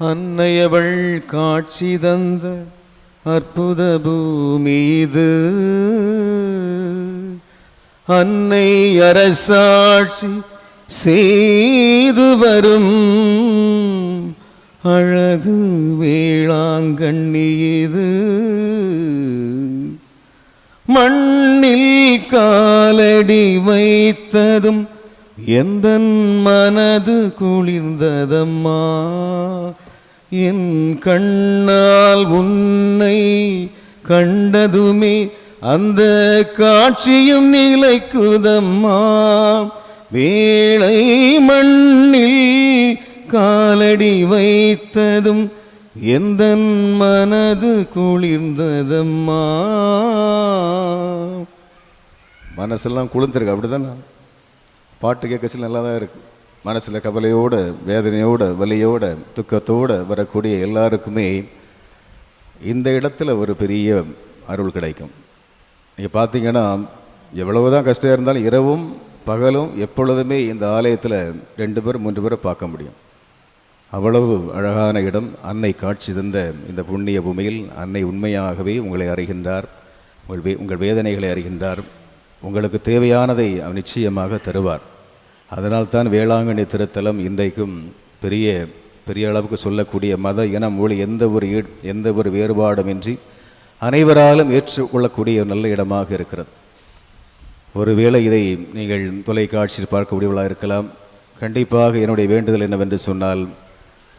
அன்னையவள் காட்சி தந்த அற்புத பூமி அன்னை அரசாட்சி செய்து வரும் அழகு வேளாங்கண்ணியது. மண்ணில் காலடி வைத்ததும் எந்த மனது குளிர்ந்ததம்மா. என் கண்ணால் உன்னை கண்டதுமே அந்த காட்சியும் நிலைக்குதம்மா. வேளை மண்ணில் காலடி வைத்ததும் எந்த மனது குளிர்ந்ததம்மா. மனசெல்லாம் குளிர்ந்திருக்கு அப்படிதானே? பாட்டு கேட்கச்சில் நல்லா தான் இருக்குது மனசில் கவலையோடு வேதனையோடு வலியோடு துக்கத்தோடு வரக்கூடிய எல்லாருக்குமே இந்த இடத்துல ஒரு பெரிய அருள் கிடைக்கும். நீங்கள் பார்த்தீங்கன்னா எவ்வளவுதான் கஷ்டம் இருந்தாலும் இரவும் பகலும் எப்பொழுதுமே இந்த ஆலயத்தில் ரெண்டு பேர் மூன்று பேரை பார்க்க முடியும். அவ்வளவு அழகான இடம் அன்னை காட்சி தந்த இந்த புண்ணிய பூமியில் அன்னை உண்மையாகவே உங்களை அறிகின்றார் உங்கள் வே உங்கள் வேதனைகளை அறிகின்றார் உங்களுக்கு தேவையானதை நிச்சயமாக தருவார். அதனால்தான் வேளாங்கண்ணி திருத்தலம் இன்றைக்கும் பெரிய பெரிய அளவுக்கு சொல்லக்கூடிய மத இன மொழி எந்த ஒரு ஈடு எந்த ஒரு வேறுபாடுமின்றி அனைவராலும் ஏற்றுக்கொள்ளக்கூடிய ஒரு நல்ல இடமாக இருக்கிறது. ஒருவேளை இதை நீங்கள் தொலைக்காட்சியில் பார்க்கக்கூடியவர்களாக இருக்கலாம். கண்டிப்பாக என்னுடைய வேண்டுதல் என்னவென்று சொன்னால்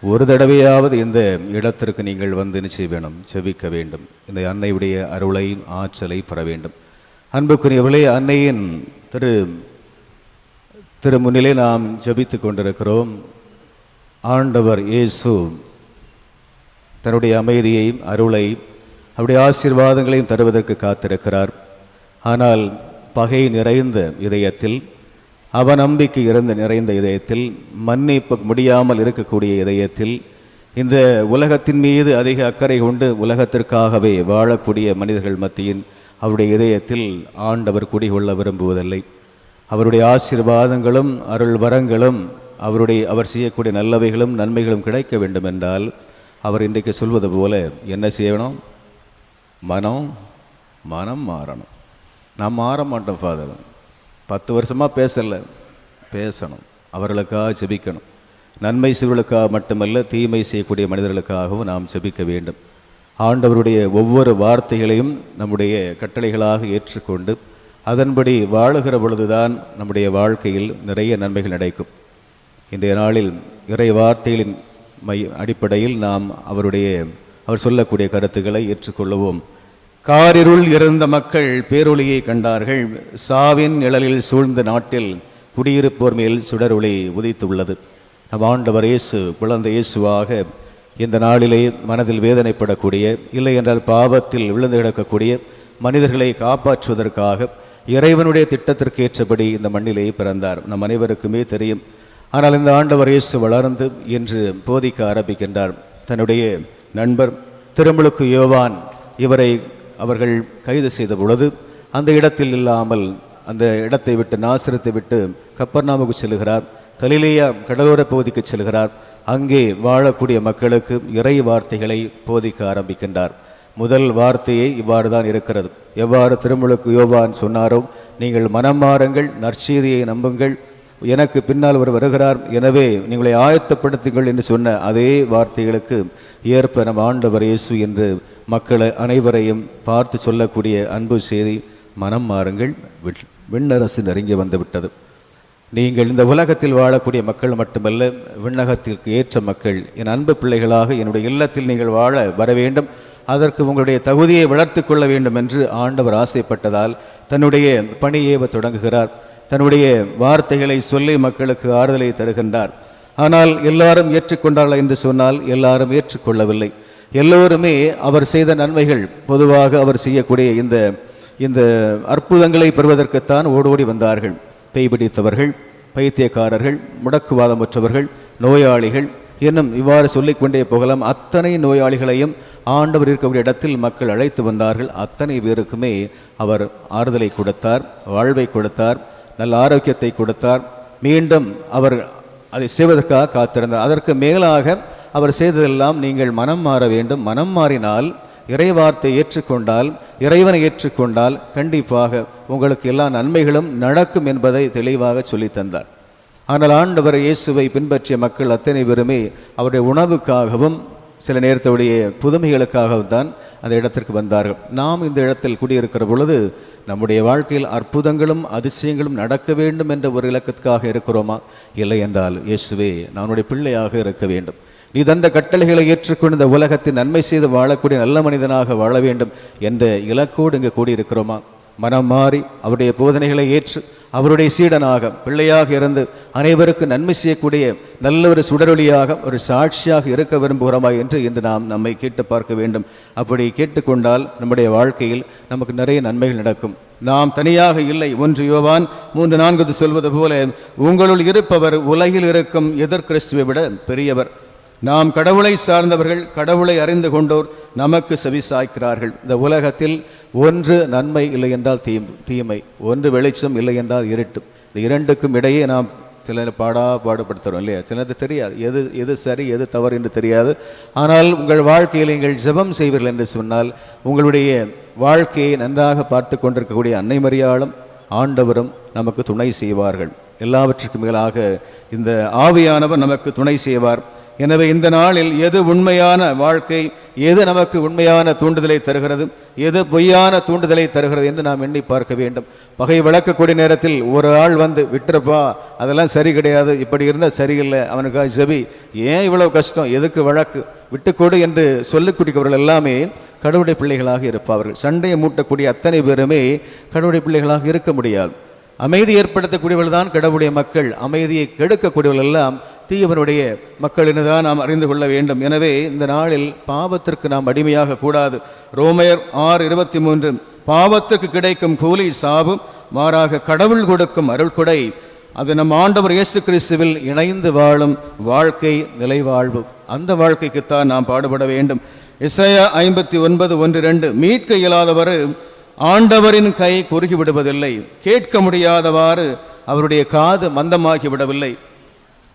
ஒரு தடவையாவது இந்த இடத்திற்கு நீங்கள் வந்து நிச்சய வேணும் செவிக்க வேண்டும். இந்த அன்னையுடைய அருளை ஆற்றலை பெற வேண்டும். அன்புக்குரியவர்களே அன்னையின் திரு திருமுன்னிலே நாம் ஜபித்து கொண்டிருக்கிறோம். ஆண்டவர் இயேசு தன்னுடைய அமைதியையும் அருளை அவருடைய ஆசீர்வாதங்களையும் தருவதற்கு காத்திருக்கிறார். ஆனால் பகை நிறைந்த இதயத்தில் அவநம்பிக்கை இறந்த நிறைந்த இதயத்தில் மன்னிப்பு முடியாமல் இருக்கக்கூடிய இதயத்தில் இந்த உலகத்தின் மீது அதிக அக்கறை கொண்டு உலகத்திற்காகவே வாழக்கூடிய மனிதர்கள் மத்தியின் அவருடைய இதயத்தில் ஆண்டவர் குடிகொள்ள விரும்புவதில்லை. அவருடைய ஆசீர்வாதங்களும் அருள் வரங்களும் அவருடைய அவர் செய்யக்கூடிய நல்லவைகளும் நன்மைகளும் கிடைக்க வேண்டும் என்றால் அவர் இன்றைக்கு சொல்வது போல என்ன செய்யணும்? மனம் மனம் மாறணும். நாம் மாற மாட்டோம் ஃபாதர் பத்து வருஷமாக பேசலை. பேசணும். அவர்களுக்காக செபிக்கணும் நன்மை செய்வர்களுக்காக மட்டுமல்ல தீமை செய்யக்கூடிய மனிதர்களுக்காகவும் நாம் செபிக்க வேண்டும். ஆண்டவருடைய ஒவ்வொரு வார்த்தைகளையும் நம்முடைய கட்டளைகளாக ஏற்றுக்கொண்டு அதன்படி வாழுகிற பொழுதுதான் நம்முடைய வாழ்க்கையில் நிறைய நன்மைகள் நடக்கும் இன்றைய நாளில் இறை வார்த்தைகளின் மை அடிப்படையில் நாம் அவருடைய அவர் சொல்லக்கூடிய கருத்துக்களை ஏற்றுக்கொள்ளுவோம். காரிருள் இருந்த மக்கள் பேரொளியை கண்டார்கள். சாவின் நிழலில் சூழ்ந்த நாட்டில் குடியிருப்போர் மேல் சுடரொளி உதித்துள்ளது. நம் ஆண்டவர் இயேசு குழந்தை இயேசுவாக இந்த நாளிலே மனதில் வேதனைப்படக்கூடிய இல்லை என்றால் பாவத்தில் விழுந்து கிடக்கக்கூடிய மனிதர்களை காப்பாற்றுவதற்காக இறைவனுடைய திட்டத்திற்கு ஏற்றபடி இந்த மண்ணிலே பிறந்தார். நம் அனைவருக்குமே தெரியும். ஆனால் இந்த ஆண்டவர் இயேசு வளர்ந்து என்று போதிக்க ஆரம்பிக்கின்றார். தன்னுடைய நண்பர் திருமுழுக்கு யோவான் இவரை அவர்கள் கைது செய்த பொழுது அந்த இடத்தில் இல்லாமல் அந்த இடத்தை விட்டு நாசிரத்தை விட்டு கப்பர்நாமுக்கு செல்கிறார். கலிலேயா கடலோர பகுதிக்கு செல்கிறார். அங்கே வாழக்கூடிய மக்களுக்கு இறை வார்த்தைகளை போதிக்க ஆரம்பிக்கின்றார். முதல் வார்த்தையை இவ்வாறு தான் இருக்கிறது. எவ்வாறு திருமுழுக்கு யோவான் சொன்னாரோ நீங்கள் மனம் மாறுங்கள் நற்செய்தியை நம்புங்கள். எனக்கு பின்னால் ஒரு வருகிறார் எனவே நீங்களை ஆயத்தப்படுத்துங்கள் என்று சொன்ன அதே வார்த்தைகளுக்கு ஏற்ப நம் ஆண்டவர் இயேசு என்று மக்களை அனைவரையும் பார்த்து சொல்லக்கூடிய அன்பு செய்தி மனம் மாறுங்கள் விண்ணரசு நெருங்கி வந்துவிட்டது. நீங்கள் இந்த உலகத்தில் வாழக்கூடிய மக்கள் மட்டுமல்ல விண்ணகத்திற்கு ஏற்ற மக்கள் என் அன்பு பிள்ளைகளாக என்னுடைய இல்லத்தில் நீங்கள் வாழ வர வேண்டும். அதற்கு உங்களுடைய தகுதியை வளர்த்து கொள்ள வேண்டும் என்று ஆண்டவர் ஆசைப்பட்டதால் தன்னுடைய பணியேவ தொடங்குகிறார். தன்னுடைய வார்த்தைகளை சொல்லி மக்களுக்கு ஆறுதலை தருகின்றார். ஆனால் எல்லாரும் ஏற்றுக்கொண்டார்கள் என்று சொன்னால் எல்லாரும் ஏற்றுக்கொள்ளவில்லை. எல்லோருமே அவர் செய்த நன்மைகள் பொதுவாக அவர் செய்யக்கூடிய இந்த இந்த அற்புதங்களை பெறுவதற்குத்தான் ஓடோடி வந்தார்கள். பேய் பிடித்தவர்கள் பைத்தியக்காரர்கள் முடக்குவாதமற்றவர்கள் நோயாளிகள் என்னும் இவ்வாறு சொல்லிக்கொண்டே போகலாம். அத்தனை நோயாளிகளையும் ஆண்டவர் இருக்கக்கூடிய இடத்தில் மக்கள் அழைத்து வந்தார்கள். அத்தனை பேருக்குமே அவர் ஆறுதலை கொடுத்தார் வாழ்வை கொடுத்தார் நல்ல ஆரோக்கியத்தை கொடுத்தார். மீண்டும் அவர் அதை செய்வதற்காக காத்திருந்தார். அதற்கு மேலாக அவர் செய்ததெல்லாம் நீங்கள் மனம் மாற வேண்டும். மனம் மாறினால் இறைவார்த்தை ஏற்றுக்கொண்டால் இறைவனை ஏற்றுக்கொண்டால் கண்டிப்பாக உங்களுக்கு எல்லா நன்மைகளும் நடக்கும் என்பதை தெளிவாக சொல்லித் தந்தார். ஆனால் ஆண்டவர் இயேசுவை பின்பற்றிய மக்கள் அத்தனை பேருமே அவருடைய உணவுக்காகவும் சில நேரத்துடைய புதுமைகளுக்காகவும் தான் அந்த இடத்திற்கு வந்தார்கள். நாம் இந்த இடத்தில் குடியிருக்கிற பொழுது நம்முடைய வாழ்க்கையில் அற்புதங்களும் அதிசயங்களும் நடக்க வேண்டும் என்ற ஒரு இலக்கத்துக்காக இருக்கிறோமா? இல்லை என்றால் இயேசுவே நான் பிள்ளையாக இருக்க வேண்டும். நீ தந்த கட்டளைகளை ஏற்றுக்கொண்டு இந்த உலகத்தின் நன்மை செய்து வாழக்கூடிய நல்ல மனிதனாக வாழ வேண்டும் என்ற இலக்கோடு இங்கு கூடியிருக்கிறோமா? மனம் மாறி அவருடைய போதனைகளை ஏற்று அவருடைய சீடனாக பிள்ளையாக இருந்து அனைவருக்கும் நன்மை செய்யக்கூடிய நல்ல ஒரு சுடரொலியாக ஒரு சாட்சியாக இருக்க விரும்புகிறோமா என்று இன்று நாம் நம்மை கேட்டு பார்க்க வேண்டும். அப்படி கேட்டுக்கொண்டால் நம்முடைய வாழ்க்கையில் நமக்கு நிறைய நன்மைகள் நடக்கும். நாம் தனியாக இல்லை. ஒன்று யோவான் மூன்று நான்கு சொல்வது போல உங்களுள் இருப்பவர் உலகில் இருக்கும் எதிர் கிறிஸ்துவை விட பெரியவர். நாம் கடவுளை சார்ந்தவர்கள் கடவுளை அறிந்து கொண்டோர் நமக்கு செவி சாய்க்கிறார்கள் இந்த உலகத்தில் ஒன்று நன்மை இல்லை என்றால் தீ தீமை. ஒன்று வெளிச்சம் இல்லை என்றால் இருட்டு. இந்த இரண்டுக்கும் இடையே நாம் சில பாடா பாடுபடுத்துகிறோம் இல்லையா? சிலது தெரியாது. எது எது சரி எது தவறு என்று தெரியாது. ஆனால் உங்கள் வாழ்க்கையில் நீங்கள் ஜெபம் செய்வீர்கள் என்று சொன்னால் உங்களுடைய வாழ்க்கையை நன்றாக பார்த்து கொண்டிருக்கக்கூடிய அன்னை மரியாளும் ஆண்டவரும் நமக்கு துணை செய்வார்கள். எல்லாவற்றுக்கும் மேலாக இந்த ஆவியானவர் நமக்கு துணை செய்வார். எனவே இந்த நாளில் எது உண்மையான வாழ்க்கை எது நமக்கு உண்மையான தூண்டுதலை தருகிறது எது பொய்யான தூண்டுதலை தருகிறது என்று நாம் எண்ணி பார்க்க வேண்டும். பகை விளக்கக்கூடிய நேரத்தில் ஒரு ஆள் வந்து விட்டுறப்பா அதெல்லாம் சரி கிடையாது இப்படி இருந்தால் சரியில்லை. அவனுக்காக ஜெபி ஏன் இவ்வளவு கஷ்டம் எதுக்கு வழக்கு? விட்டுக்கொடு என்று சொல்லிக்கூடியவர்கள் எல்லாமே கடவுளுடைய பிள்ளைகளாக இருப்பார்கள். சண்டையை மூட்டக்கூடிய அத்தனை பேருமே கடவுளுடைய பிள்ளைகளாக இருக்க முடியாது. அமைதி ஏற்படுத்தக்கூடியவர்கள் தான் கடவுளுடைய மக்கள். அமைதியை கெடுக்கக்கூடியவர்கள் எல்லாம் தீயவனுடைய மக்கள் என்றுதான் நாம் அறிந்து கொள்ள வேண்டும். எனவே இந்த நாளில் பாவத்திற்கு நாம் அடிமையாக கூடாது. ரோமையர் ஆறு இருபத்தி மூன்று பாவத்திற்கு கிடைக்கும் கூலி சாவும் மாறாக கடவுள் கொடுக்கும் அருள் கொடை அது நம் ஆண்டவர் இயேசு கிறிஸ்துவில் இணைந்து வாழும் வாழ்க்கை நிலைவாழ்வு. அந்த வாழ்க்கைக்குத்தான் நாம் பாடுபட வேண்டும். இசையா ஐம்பத்தி ஒன்பது ஒன்று ரெண்டு மீட்க இயலாதவர் ஆண்டவரின் கை குறுகி விடுவதில்லை. கேட்க முடியாதவாறு அவருடைய காது மந்தமாகி விடவில்லை.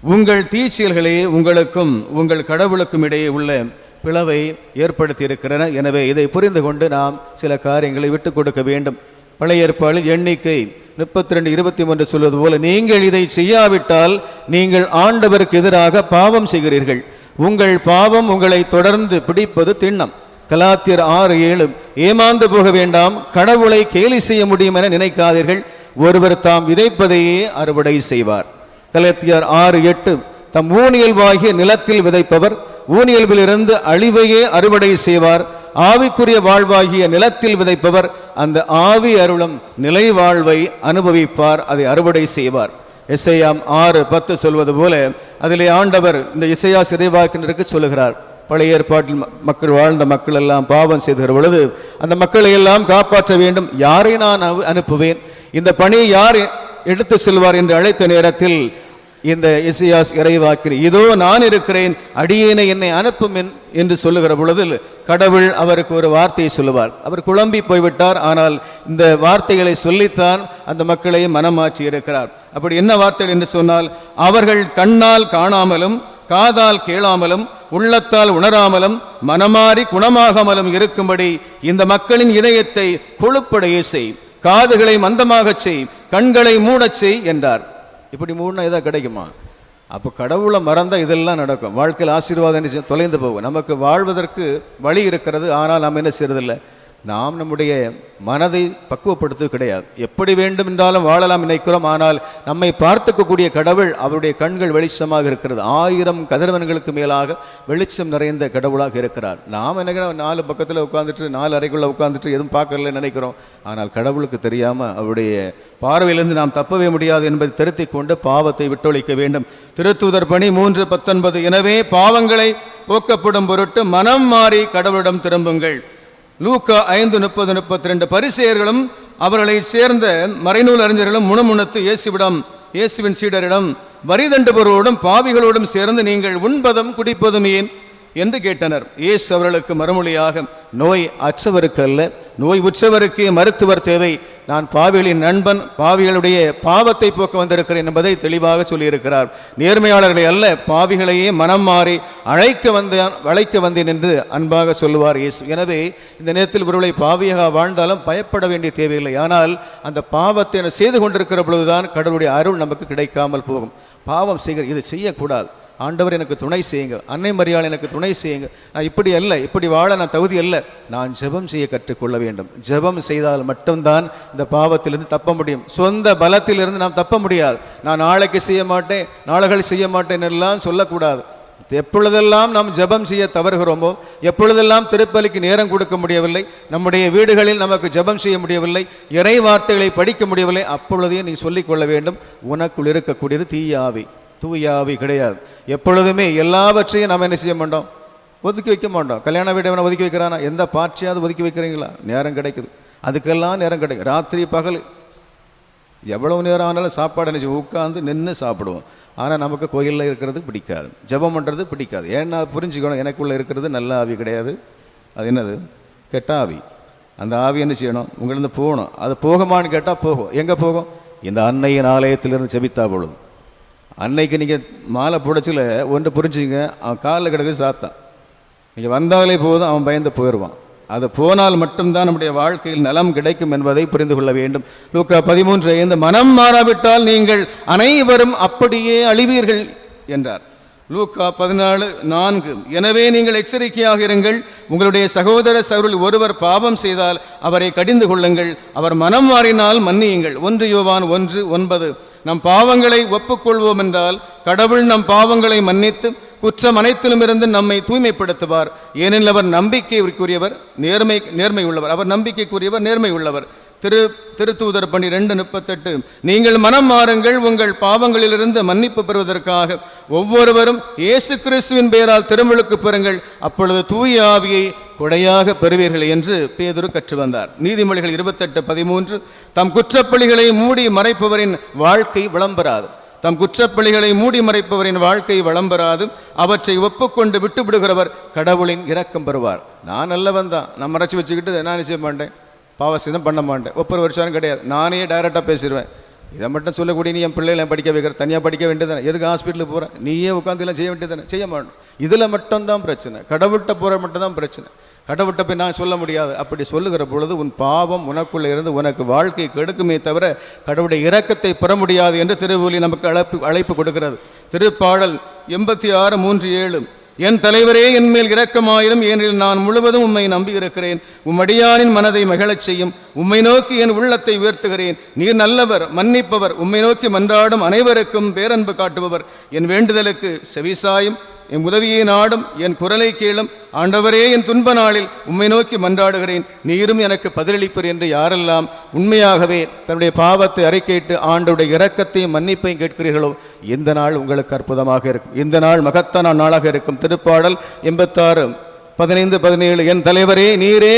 உங்கள் தீச்செயல்களே உங்களுக்கும் உங்கள் கடவுளுக்கும் இடையே உள்ள பிளவை ஏற்படுத்தி இருக்கிறன எனவே இதை புரிந்து கொண்டு நாம் சில காரியங்களை விட்டு கொடுக்க வேண்டும். பழைய ஏற்பாளில் எண்ணிக்கை முப்பத்தி ரெண்டு இருபத்தி மூன்று சொல்வது போல நீங்கள் இதை செய்யாவிட்டால் நீங்கள் ஆண்டவருக்கு எதிராக பாவம் செய்கிறீர்கள். உங்கள் பாவம் உங்களை தொடர்ந்து பிடிப்பது திண்ணம். கலாத்தியர் ஆறு ஏழு ஏமாந்து போக வேண்டாம் கடவுளை கேலி செய்ய முடியும் என நினைக்காதீர்கள். ஒருவர் தாம் விதைப்பதையே அறுவடை செய்வார். கலாத்தியர் ஆறு எட்டு. தம் ஊனியல்வாகிய நிலத்தில் விதைப்பவர் ஊனியல்விலிருந்து அழிவையே அறுவடை செய்வார். ஆவிக்குரிய வாழ்வாகிய நிலத்தில் விதைப்பவர் அந்த ஆவி அருளும் நிலை வாழ்வை அனுபவிப்பார் அதை அறுவடை செய்வார். இசையாம் ஆறு பத்து சொல்வது போல அதிலே ஆண்டவர் இந்த இசையா சிறைவாக்கினருக்கு சொல்லுகிறார். பழைய ஏற்பாட்டில் மக்கள் வாழ்ந்த மக்கள் எல்லாம் பாவம் செய்துகிற பொழுது அந்த மக்களை எல்லாம் காப்பாற்ற வேண்டும் யாரை நான் அனுப்புவேன்? இந்த பணியை யார் எடுத்து செல்வார் என்று அழைத்த நேரத்தில் இந்த இசையாஸ் இறைவாக்கிரி இதோ நான் இருக்கிறேன் அடியேனை என்னை அனுப்பும் என்று சொல்லுகிற பொழுது கடவுள் அவருக்கு ஒரு வார்த்தையை சொல்லுவார். அவர் குழம்பி போய்விட்டார் ஆனால் இந்த வார்த்தைகளை சொல்லித்தான் அந்த மக்களை மனமாற்றி இருக்கிறார். அப்படி என்ன வார்த்தைகள் என்று சொன்னால் அவர்கள் கண்ணால் காணாமலும் காதால் கேளாமலும் உள்ளத்தால் உணராமலும் மனமாறி குணமாகாமலும் இருக்கும்படி இந்த மக்களின் இதயத்தை கொழுப்படைய செய் காதுகளை மந்தமாகச் செய் கண்களை மூடச் செய் என்றார். இப்படி மூடினா எதாவது கிடைக்குமா? அப்போ கடவுளை மறந்தால் இதெல்லாம் நடக்கும். வாழ்க்கையில் ஆசீர்வாதம் தொலைந்து போகும். நமக்கு வாழ்வதற்கு வழி இருக்கிறது ஆனால் நாம் என்ன செய்யறதில்லை? நாம் நம்முடைய மனதை பக்குவப்படுத்துவது கிடையாது. எப்படி வேண்டும் என்றாலும் வாழலாம் நினைக்கிறோம். ஆனால் நம்மை பார்த்துக்கக்கூடிய கடவுள் அவருடைய கண்கள் வெளிச்சமாக இருக்கிறது. ஆயிரம் கதிரவன்களுக்கு மேலாக வெளிச்சம் நிறைந்த கடவுளாக இருக்கிறார். நாம் என்ன நாலு பக்கத்தில் உட்காந்துட்டு நாலு அறைக்குள்ளே உட்காந்துட்டு எதுவும் பார்க்கல நினைக்கிறோம். ஆனால் கடவுளுக்கு தெரியாமல் அவருடைய பார்வையிலிருந்து நாம் தப்பவே முடியாது என்பதை திருத்திக் கொண்டு பாவத்தை விட்டொழிக்க வேண்டும். திருத்தூதர் பணி மூன்று பத்தொன்பது. எனவே பாவங்களை போக்கப்படும் பொருட்டு மனம் மாறி கடவுளிடம் திரும்புங்கள். லூக்கா ஐந்து முப்பது முப்பத்தி ரெண்டு பரிசெயர்களும் அவர்களை சேர்ந்த மறைநூல் அறிஞர்களும் முணுமுணுத்து இயேசுவிடம் இயேசுவின் சீடரிடம் வரிதண்டுபவரோடும் பாவிகளோடும் சேர்ந்து நீங்கள் உண்பதும் குடிப்பதும் ஏன்? என்று கேட்டனர். இயேசு அவர்களுக்கு மறுமொழியாக நோய் அற்றவருக்கு அல்ல நோய் உற்றவருக்கு மருத்துவர் தேவை நான் பாவிகளின் நண்பன் பாவிகளுடைய பாவத்தை போக்க வந்திருக்கிறேன் என்பதை தெளிவாக சொல்லியிருக்கிறார். நேர்மையாளர்களை அல்ல பாவிகளையே மனம் மாறி அழைக்க வந்தேன் அழைக்க வந்தேன் என்று அன்பாக சொல்லுவார் இயேசு. எனவே இந்த நேரத்தில் ஒருவளை பாவியாக வாழ்ந்தாலும் பயப்பட வேண்டிய தேவையில்லை. ஆனால் அந்த பாவத்தை செய்து கொண்டிருக்கிற பொழுதுதான் கடவுளுடைய அருள் நமக்கு கிடைக்காமல் போகும். பாவம் செய்கிற இது செய்யக்கூடாது. ஆண்டவர் எனக்கு துணை செய்யுங்க. அன்னை மரியாள் எனக்கு துணை செய்யுங்க. நான் இப்படி அல்ல இப்படி வாழ நான் தகுதி அல்ல. நான் ஜெபம் செய்ய கற்றுக்கொள்ள வேண்டும். ஜெபம் செய்தால் மட்டும்தான் இந்த பாவத்திலிருந்து தப்ப முடியும். சொந்த பலத்திலிருந்து நாம் தப்ப முடியாது. நான் நாளைக்கு செய்ய மாட்டேன் நாளைகள் செய்ய மாட்டேன் எல்லாம் சொல்லக்கூடாது. எப்பொழுதெல்லாம் நாம் ஜெபம் செய்ய தவறுகிறோமோ எப்பொழுதெல்லாம் திருப்பலிக்கு நேரம் கொடுக்க முடியவில்லை நம்முடைய வீடுகளில் நமக்கு ஜெபம் செய்ய முடியவில்லை இறை வார்த்தைகளை படிக்க முடியவில்லை அப்பொழுதே நீ சொல்லிக்கொள்ள வேண்டும் உனக்குள் இருக்கக்கூடியது தீயாவி. தூயாவி கிடையாது. எப்பொழுதுமே எல்லாவற்றையும் நாம் என்ன செய்ய மாட்டோம்? ஒதுக்கி வைக்க மாட்டோம். கல்யாண வீட்டை வேணா ஒதுக்கி வைக்கிறானா? எந்த பாட்சியாவது ஒதுக்கி வைக்கிறீங்களா? நேரம் கிடைக்குது. அதுக்கெல்லாம் நேரம் கிடைக்கும். ராத்திரி பகல் எவ்வளவு நேரம் ஆனாலும் சாப்பாடு நினச்சி உட்காந்து நின்று சாப்பிடுவோம். ஆனால் நமக்கு கோயிலில் இருக்கிறது பிடிக்காது. ஜெபம் பண்ணுறது பிடிக்காது. ஏன்னா புரிஞ்சுக்கணும். எனக்குள்ளே இருக்கிறது நல்ல ஆவி கிடையாது. அது என்னது? கெட்ட ஆவி. அந்த ஆவி என்ன செய்யணும்? உங்களிருந்து போகணும். அது போகுமான்னு கேட்டால் போகும். எங்கே போகும்? இந்த அன்னையின் ஆலயத்திலிருந்து செபித்தா பொழுது அன்னைக்கு நீங்கள் மாலை பிடிச்சில ஒன்று புரிஞ்சுங்க அவன் காலில் கிடக்குது சாத்தான் நீங்கள் வந்தாலே போதும் அவன் பயந்து போயிடுவான் அது போனால் மட்டும்தான் நம்முடைய வாழ்க்கையில் நலம் கிடைக்கும் என்பதை புரிந்து கொள்ள வேண்டும். லூக்கா பதிமூன்று ஐந்து மனம் மாறாவிட்டால் நீங்கள் அனைவரும் அப்படியே அழிவீர்கள் என்றார். லூக்கா பதினாலு நான்கு எனவே நீங்கள் எச்சரிக்கையாக இருங்கள். உங்களுடைய சகோதர சகோதரி ஒருவர் பாவம் செய்தால் அவரை கடிந்து கொள்ளுங்கள். அவர் மனம் மாறினால் மன்னியுங்கள். ஒன்று யோவான் ஒன்று ஒன்பது. நம் பாவங்களை ஒப்புக்கொள்வோம் என்றால் கடவுள் நம் பாவங்களை மன்னித்து குற்றம் அனைத்திலும் இருந்து நம்மை தூய்மைப்படுத்துவார். ஏனெனில் அவர் நம்பிக்கைக்குரியவர் நேர்மை நேர்மை உள்ளவர் அவர் நம்பிக்கைக்குரியவர் நேர்மை உள்ளவர் திரு திருத்தூதர் பணி ரெண்டு முப்பத்தெட்டு நீங்கள் மனம் மாறுங்கள் உங்கள் பாவங்களிலிருந்து மன்னிப்பு பெறுவதற்காக. ஒவ்வொருவரும் இயேசு கிறிஸ்துவின் பெயரால் திருமலுக்கு பெறுங்கள். அப்பொழுது தூய ஆவியை கொடையாக பெறுவீர்கள் என்று பேதுரு கற்று வந்தார். நீதிமொழிகள் இருபத்தெட்டு பதிமூன்று தம் குற்றப்பழிகளை மூடி மறைப்பவரின் வாழ்க்கை விளம்பராது. தம் குற்றப்பழிகளை மூடி மறைப்பவரின் வாழ்க்கை வளம்பெறாது அவற்றை ஒப்புக்கொண்டு விட்டு விடுகிறவர் கடவுளின் இரக்கம் பெறுவார். நான் நல்லவன் தான். நான் மறைச்சி வச்சுக்கிட்டு நான் நிச்சயம் மாட்டேன்? பாவசிதம் பண்ண மாட்டேன். ஒவ்வொரு வருஷம் கிடையாது. நானே டைரெக்டாக பேசிடுவேன் இதை மட்டும் சொல்லக்கூடிய நீ என் பிள்ளைகளை படிக்க வைக்கிற தனியாக படிக்க வேண்டியதானே எதுக்கு ஹாஸ்பிட்டலுக்கு போகிறேன் நீயே உட்காந்து எல்லாம் செய்ய வேண்டியதானே செய்ய மாட்டேன். இதில் மட்டும்தான் பிரச்சனை. கடவுள்கிட்ட போகிற மட்டும்தான் பிரச்சனை. கடவுள்கிட்ட போய் நான் சொல்ல முடியாது. அப்படி சொல்லுகிற பொழுது உன் பாவம் உனக்குள்ளே இருந்து உனக்கு வாழ்க்கை கெடுக்குமே தவிர கடவுளுடைய இரக்கத்தை பெற முடியாது என்று திருவூலி நமக்கு அழைப்பு அழைப்பு கொடுக்கிறது. திருப்பாடல் எண்பத்தி ஆறு மூன்று ஏழு. என் தலைவரே என் மேல் இரக்கமாயிரும். ஏனெனில் நான் முழுவதும் உம்மை நம்பியிருக்கிறேன் உம்மடியானின் மனதை மகிழச் செய்யும். உம்மை நோக்கி என் உள்ளத்தை உயர்த்துகிறேன். நீர் நல்லவர் மன்னிப்பவர். உம்மை நோக்கி மன்றாடும் அனைவருக்கும் பேரன்பு காட்டுபவர். என் வேண்டுதலுக்கு செவிசாயும் என் உதவியை நாடும் என் குரலை கேளும் ஆண்டவரே என் துன்ப நாளில் உம்மை நோக்கி மன்றாடுகிறேன். நீரும் எனக்கு பதிலளிப்பர் என்று யாரெல்லாம் உண்மையாகவே தன்னுடைய பாவத்தை அறிக்கையிட்டு ஆண்டவுடைய இரக்கத்தையும் மன்னிப்பையும் கேட்கிறீர்களோ இந்த நாள் உங்களுக்கு அற்புதமாக இருக்கும். இந்த நாள் மகத்தான நாளாக இருக்கும். திருப்பாடல் எண்பத்தாறு பதினைந்து பதினேழு. என் தலைவரே நீரே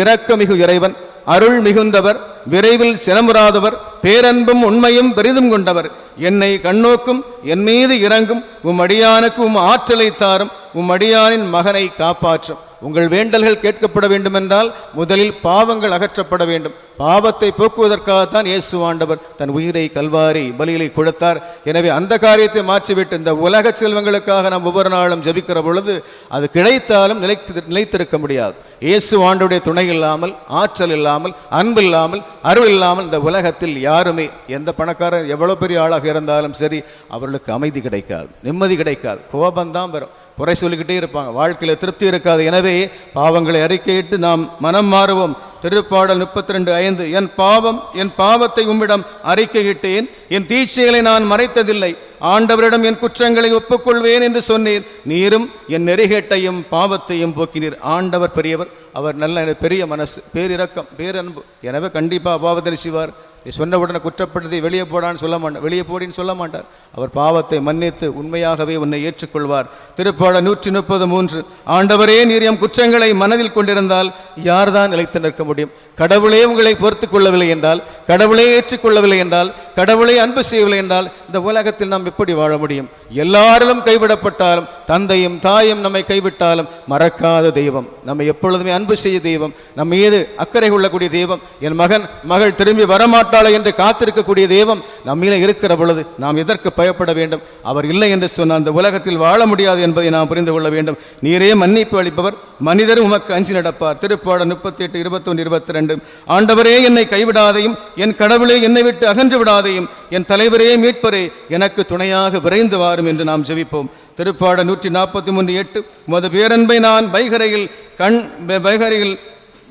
இரக்கமிகு இறைவன் அருள் மிகுந்தவர் விரைவில் சினமுறாதவர் பேரன்பும் உண்மையும் பெரிதும் கொண்டவர். என்னை கண்ணோக்கும் என் மீது இறங்கும் உம் அடியானுக்கு உம் ஆற்றலை தாரும் உம் அடியானின் மகனை காப்பாற்றும். உங்கள் வேண்டல்கள் கேட்கப்பட வேண்டுமென்றால் முதலில் பாவங்கள் அகற்றப்பட வேண்டும். பாவத்தை போக்குவதற்காகத்தான் இயேசு ஆண்டவர் தன் உயிரை கல்வாரி பலிகளை கொடுத்தார். எனவே அந்த காரியத்தை மாற்றிவிட்டு இந்த உலக செல்வங்களுக்காக நாம் ஒவ்வொரு நாளும் ஜெபிக்கிற பொழுது அது கிடைத்தாலும் நிலைத்து நிலைத்திருக்க முடியாது. இயேசு ஆண்டுடைய துணை இல்லாமல் ஆற்றல் இல்லாமல் அன்பு இல்லாமல் அருள் இல்லாமல் இந்த உலகத்தில் யாருமே எந்த பணக்காரர் எவ்வளோ பெரிய ஆளாக இருந்தாலும் சரி அவர்களுக்கு அமைதி கிடைக்காது நிம்மதி கிடைக்காது. கோபம்தான் வரும். குறை சொல்லிக்கிட்டே இருப்பாங்க. வாழ்க்கையில் திருப்தி இருக்காது. எனவே பாவங்களை அறிக்கையிட்டு நாம் மனம் மாறுவோம். திருப்பாடல் முப்பத்தி ரெண்டு ஐந்து என் பாவம் என் பாவத்தை உம்மிடம் அறிக்கையிட்டேன். என் தீட்சைகளை நான் மறைத்ததில்லை. ஆண்டவரிடம் என் குற்றங்களை ஒப்புக்கொள்வேன் என்று சொன்னீர். நீரும் என் நெறிகேட்டையும் பாவத்தையும் போக்கினீர். ஆண்டவர் பெரியவர். அவர் நல்ல பெரிய மனசு பேரிரக்கம் பேரன்பு. எனவே கண்டிப்பாக பாவத்தை செய்வார். நீ சொன்ன உடனே குற்றப்படுத்தி வெளியே போடான்னு சொல்ல மாட்டார் வெளியே போடின்னு சொல்ல மாட்டார் அவர் பாவத்தை மன்னித்து உண்மையாகவே உன்னை ஏற்றுக்கொள்வார். திருப்பாட நூற்றி முப்பது மூன்று. ஆண்டவரே நீர் எம் குற்றங்களை மனதில் கொண்டிருந்தால் யார்தான் நிலைத்து நிற்க முடியும்? கடவுளே உங்களை பொறுத்து கொள்ளவில்லை என்றால் கடவுளே ஏற்றுக்கொள்ளவில்லை என்றால் கடவுளை அன்பு செய்யவில்லை என்றால் இந்த உலகத்தில் நாம் எப்படி வாழ முடியும்? எல்லாரிலும் கைவிடப்பட்டாலும் தந்தையும் தாயும் நம்மை கைவிட்டாலும் மறக்காத தெய்வம். நம்மை எப்பொழுதுமே அன்பு செய்ய தெய்வம். நம் மீது அக்கறை கொள்ளக்கூடிய தெய்வம். என் மகன் மகள் திரும்பி வரமாட்டாளே என்று காத்திருக்கக்கூடிய தெய்வம் நம்மீது இருக்கிற பொழுது நாம் எதற்கு பயப்பட வேண்டும்? அவர் இல்லை என்று சொன்னால் அந்த உலகத்தில் வாழ முடியாது என்பதை நாம் புரிந்து கொள்ள வேண்டும். நீரே மன்னிப்பு அளிப்பவர். மனிதர் உமக்கு அஞ்சி நடப்பார். திருப்பாடல் முப்பத்தி எட்டு இருபத்தொன்று இருபத்தி ரெண்டு. ஆண்டவரே என்னை கைவிடாதையும் என் கடவுளே என்னை விட்டு அகன்று விடாது பாதையும் என் தலைவரே மீட்பரே எனக்கு துணையாக விரைந்து வாரும் என்று நாம் ஜெபிப்போம். திருப்பாட நூற்றி நாற்பத்தி மூன்று எட்டு உமது பேரன்பை நான் வைகரையில் கண் வைகரையில்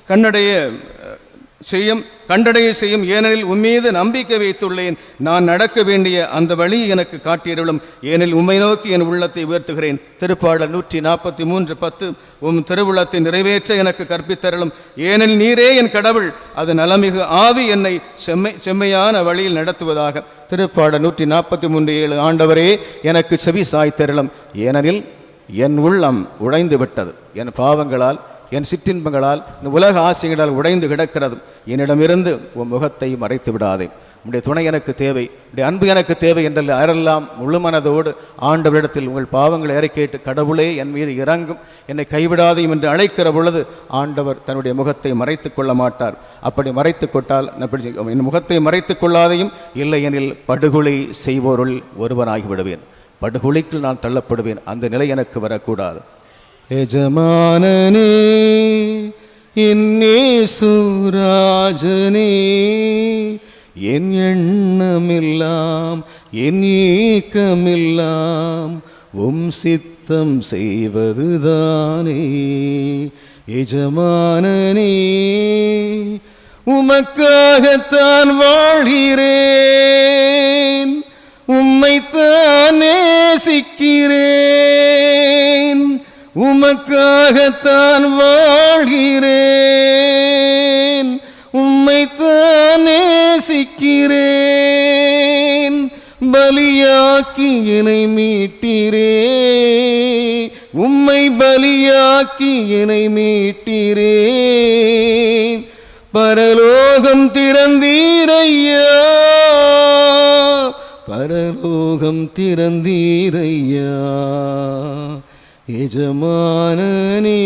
கண்ணடைய செய்யும் கண்டடைய செய்யும் ஏனெனில் உம்மீது நம்பிக்கை வைத்துள்ளேன். நான் நடக்க வேண்டிய அந்த வழி எனக்கு காட்டியருளும். ஏனில் உம்மை நோக்கி என் உள்ளத்தை உயர்த்துகிறேன். திருப்பாடல் நூற்றி நாற்பத்தி மூன்று பத்து. உம் திருவுள்ளத்தை நிறைவேற்ற எனக்கு கற்பித்தருளும். ஏனெனில் நீரே என் கடவுள். அது நலமிகு ஆவி என்னை செம்மை செம்மையான வழியில் நடத்துவதாக. திருப்பாடல் நூற்றி நாற்பத்தி மூன்று ஏழு. ஆண்டவரே எனக்கு செவி சாய்த்தருளும். ஏனெனில் என் உள்ளம் உடைந்து விட்டது என் பாவங்களால் என் சிற்றின்பங்களால் இந்த உலக ஆசைகளால் உடைந்து கிடக்கிறது என்னிடமிருந்து உன் முகத்தை மறைத்து விடாதே. உடைய துணை எனக்கு தேவை உடைய அன்பு எனக்கு தேவை என்றால் யாரெல்லாம் முழுமனதோடு ஆண்டவரிடத்தில் உங்கள் பாவங்களை இறக்கேட்டு கடவுளே என் மீது இறங்கும் என்னை கைவிடாதையும் என்று அழைக்கிற பொழுது ஆண்டவர் தன்னுடைய முகத்தை மறைத்து கொள்ள மாட்டார். அப்படி மறைத்து கொட்டால் அப்படி என் முகத்தை மறைத்து கொள்ளாதையும் இல்லையெனில் படுகொலை செய்வோருள் ஒருவனாகி விடுவேன் படுகொலைக்குள் நான் தள்ளப்படுவேன் அந்த நிலை எனக்கு வரக்கூடாது. எஜமானனே என்னே சூராஜனே என் எண்ணமெல்லாம் என் ஏக்கமெல்லாம் உம் சித்தம் செய்வதுதானே. எஜமானனே உமக்காகத்தான் வாழ்கிறேன் உம்மைத்தான் நேசிக்கிறேன். உமக்காகத்தான் வாழ்கிறேன். உம்மைத்தான் நேசிக்கிறேன் பலியாக்கி என்னை மீட்டிரே. உம்மை பலியாக்கி என்னை மீட்டிரேன் பரலோகம் திறந்தீரையா. பரலோகம் திறந்தீரையா. எஜமானனே.